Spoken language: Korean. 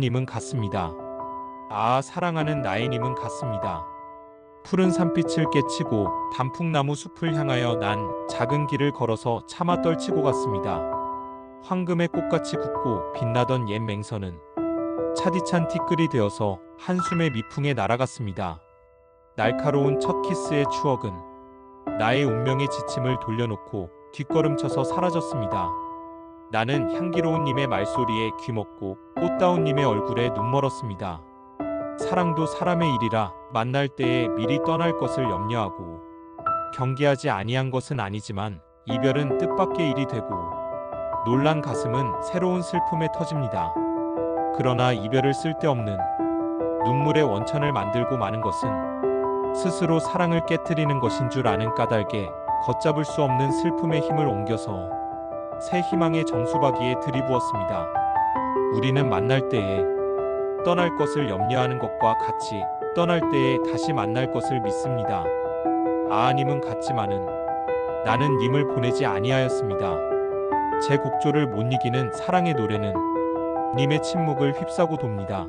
님은 같습니다. 아, 사랑하는 나의 님은 같습니다. 푸른 산빛을 깨치고 단풍나무 숲을 향하여 난 작은 길을 걸어서 차마 떨치고 갔습니다. 황금의 꽃같이 굳고 빛나던 옛 맹선은 차디찬 티끌이 되어서 한숨의 미풍에 날아갔습니다. 날카로운 첫 키스의 추억은 나의 운명의 지침을 돌려놓고 뒷걸음쳐서 사라졌습니다. 나는 향기로운 님의 말소리에 귀먹고 꽃다운 님의 얼굴에 눈 멀었습니다. 사랑도 사람의 일이라 만날 때에 미리 떠날 것을 염려하고 경계하지 아니한 것은 아니지만 이별은 뜻밖의 일이 되고 놀란 가슴은 새로운 슬픔에 터집니다. 그러나 이별을 쓸데없는 눈물의 원천을 만들고 마는 것은 스스로 사랑을 깨뜨리는 것인 줄 아는 까닭에 걷잡을 수 없는 슬픔의 힘을 옮겨서 새 희망의 정수박이에 들이부었습니다. 우리는 만날 때에 떠날 것을 염려하는 것과 같이 떠날 때에 다시 만날 것을 믿습니다. 아아님은 같지만은 나는 님을 보내지 아니하였습니다. 제 곡조를 못 이기는 사랑의 노래는 님의 침묵을 휩싸고 돕니다.